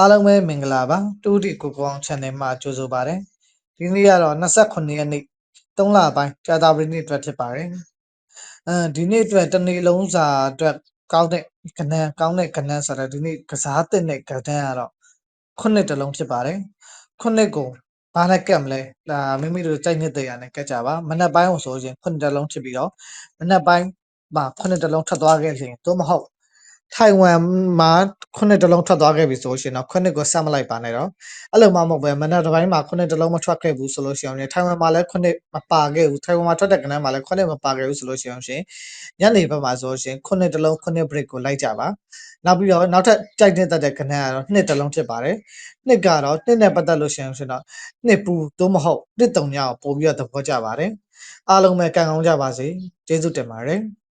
အားလုံးပဲမင်္ဂလာပါတူတီကိုကောင်း channel မှာကြိုဆိုပါရစေဒီနေ့ကတော့29ရက်နေ့3လပိုင်းကြာသပတေးနေ့အတွက်ဖြစ်ပါတယ်အဲဒီနေ့အတွက်တစ်နေ့လုံးစာအတွက်ကောင်းတဲ့ကဏ္ဍကောင်းတဲ့ကဏ္ဍဆိုတော့ဒီနေ့ကစားတဲ့နဲ့ကဏ္ဍကတော့ခုနှစ်တလုံးဖြစ်ပါတယ်ခုနှစ်ကိုဘာနဲ့ကတ်မလဲဒါမိမိတို့ကြိုက်နေတဲ့ရနဲ့ကတ်ကြပါမနက်ပိုင်းကိုဆိုရင်ခုနှစ်တလုံးဖြစ်ပြီးတော့မနက်ပိုင်းမှာခုနှစ်တလုံးထွက်သွားခဲ့ရင်သို့မဟုတ် ထိုင်ဝမ်မှာခုနှစ်တလုံးထွက်သွားခဲ့ပြီဆိုရှင်တော့ခုနှစ်ကိုဆက်မလိုက်ပါနဲ့တော့အဲ့လိုမှမဟုတ်ပဲမနက်တစ်ပိုင်းမှာခုနှစ်တလုံးမထွက်ခဲ့ဘူးဆိုလို့ရှိရင်ထိုင်ဝမ်မှာလည်းခုနှစ်မပါခဲ့ဘူးထိုင်ဝမ်မှာထွက်တဲ့ကဏ္ဍမှာလည်းခုနှစ်မပါခဲ့ဘူးဆိုလို့ရှိရင်ရှင်ညနေဘက်မှာဆိုရှင်ခုနှစ်တလုံးခုနှစ် break ကိုလိုက်ကြပါနောက်ပြီးတော့နောက်ထပ်ကြိုက်တဲ့တတ်တဲ့ကဏ္ဍကတော့နှစ်တလုံးဖြစ်ပါတယ်နှစ်ကတော့နှစ်နဲ့ပတ်သက်လို့ရှိရင်ရှင်တော့နှစ်ပူသို့မဟုတ်နှစ်တုံညကိုပို့ပြီးတော့သဘောကျပါတယ်အားလုံးပဲကံကောင်းကြပါစေကျေးဇူးတင်ပါတယ်